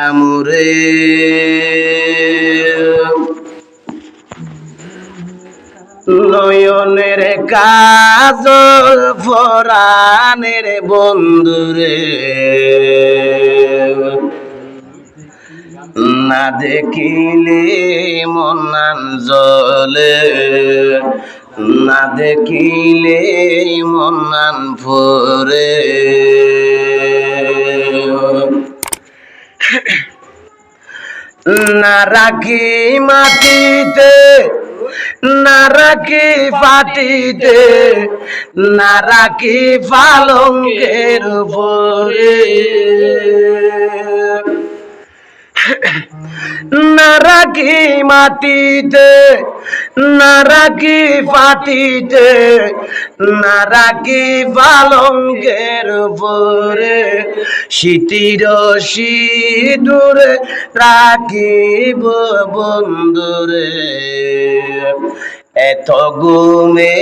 আমরে। নয়নের কাজল ফরানের বন্ধুরে না দেখিলে মনান জলে না দেখিলে মনান ফরে না রাখি মাটিতে না রাখি পাটিতে না রাখি পালঙ্কের মাটিতে না রাখি পাটিতে না রাখি পালঙ্কের উপরে শীতির সিঁদুরে রাখিব বন্ধুরে। এত গুমে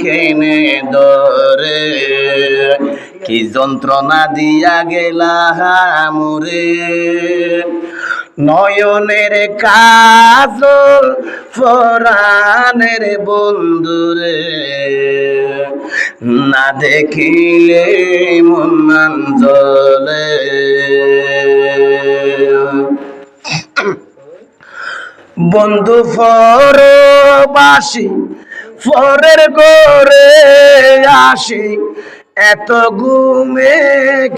কেনে দরে কি যন্ত্রণা দিয়া গেলা মুরে নয়নের কাজল ফরানের বন্ধুরে না দেখিলে মন জলে। বন্ধু ফরবাসী, ফরের করে আসি, এত ঘুমে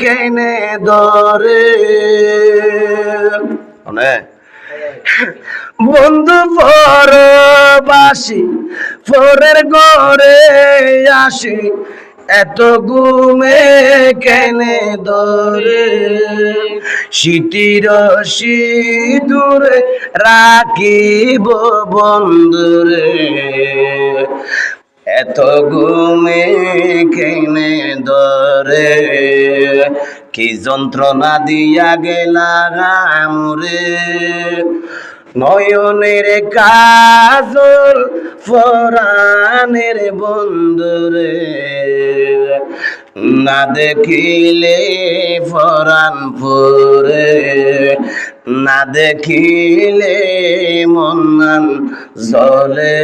কেনে ধরে? বন্ধু ফরবাসী ফরের করে আসি, এত ঘুমে কেনে ধরে? শীতির সিঁদুরে রাখিব বন্ধুরে। এত ঘুমে কেনে ধরে? কি যন্ত্রণা দিয়া গেলা আমরে নয়নের কাজল ফরানের বন্ধুরে না দেখিলে ফরান ফুরে। না দেখিলে মনান জলে।